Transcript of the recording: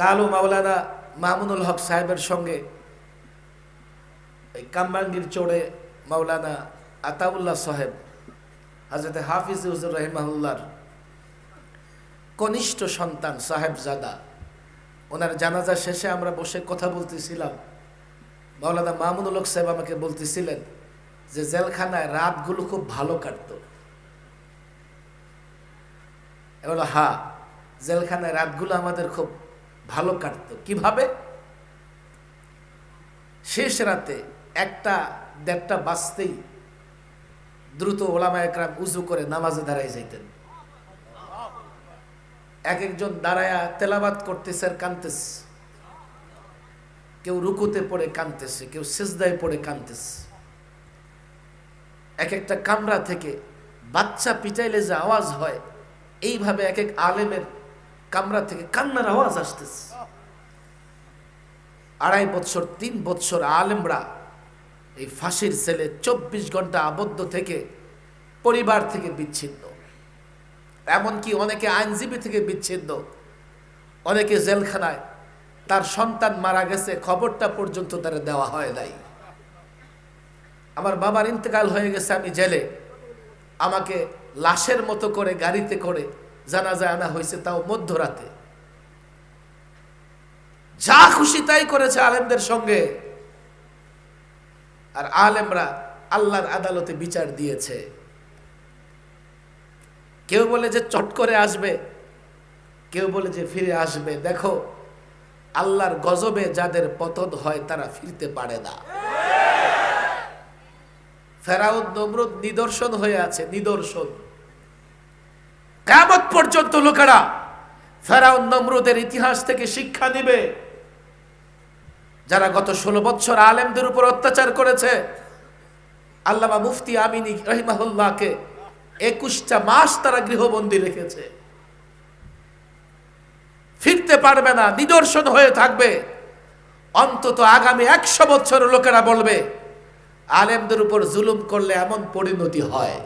কালো মাওলানা মামুনুল হক সাহেবের সঙ্গে এই কামরাঙ্গীর চড়ে মাওলানা আতাউল্লাহ সাহেব, হাজরতে হাফিজ হুজুর রহিমাহুল্লার কনিষ্ঠ সন্তান সাহেবজাদা। ওনার জানাজা শেষে আমরা বসে কথা বলতেছিলাম। মাওলানা মামুনুল হক সাহেব আমাকে বলতেছিলেন যে, জেলখানায় রাতগুলো খুব ভালো কাটতো। এবার হা জেলখানায় রাতগুলো আমাদের খুব ভালো কাটতো। কীভাবে? শেষ রাতে একটা দেড়টা বাজতেই দ্রুত ওলামা একরাম উজু করে নামাজে দাঁড়ায় যাইতেন। এক একজন দাঁড়ায়া তেলাবাত করতেছে আর কানতেছে। কেউ রুকুতে পড়ে কানতেছে, কেউ সেজদায় পড়ে কানতেছে। এক একটা কামরা থেকে বাচ্চা পিটাইলে যে আওয়াজ হয়, এইভাবে এক এক আলেমের কামরা থেকে কান্নার আওয়াজ আসতেছে। আড়াই বছর তিন বছর আলেমরা এই ফাঁসির ছেলে চব্বিশ ঘণ্টা আবদ্ধ থেকে পরিবার থেকে বিচ্ছিন্ন। এমনকি অনেকে আইনজীবী থেকে বিচ্ছিন্ন। অনেকে জেলখানায় তার সন্তান মারা গেছে, খবরটা পর্যন্ত তারা দেওয়া হয় নাই। আমার বাবার ইন্তেকাল হয়ে গেছে আমি জেলে। আমাকে লাশের মতো করে, গাড়িতে করে জানাজা আনা হয়েছে তাও মধ্যরাতে। যা খুশি তাই করেছে আলেমদের সঙ্গে। আর আলেমরা আল্লাহর আদালতে বিচার দিয়েছে। কেউ বলে যে চট করে আসবে, কেউ বলে যে ফিরে আসবে। দেখো, আল্লাহর গজবে যাদের পতন হয় তারা ফিরতে পারে না। ফেরাউদ নমরুদ নিদর্শন হয়ে আছে, নিদর্শন। কেমন পর্যন্ত লোকেরা ফেরাউন নমরুদের ইতিহাস থেকে শিক্ষা নিবে? যারা গত ষোলো বছর আলেমদের উপর অত্যাচার করেছে, আল্লামা মুফতি আমিনী রহিমাহুল্লাহকে একুশটা মাস তারা গৃহবন্দী রেখেছে। ফিরতে পারবে না, নিদর্শন হয়ে থাকবে। অন্তত আগামী একশো বছর লোকেরা বলবে, আলেমদের উপর জুলুম করলে এমন পরিণতি হয়।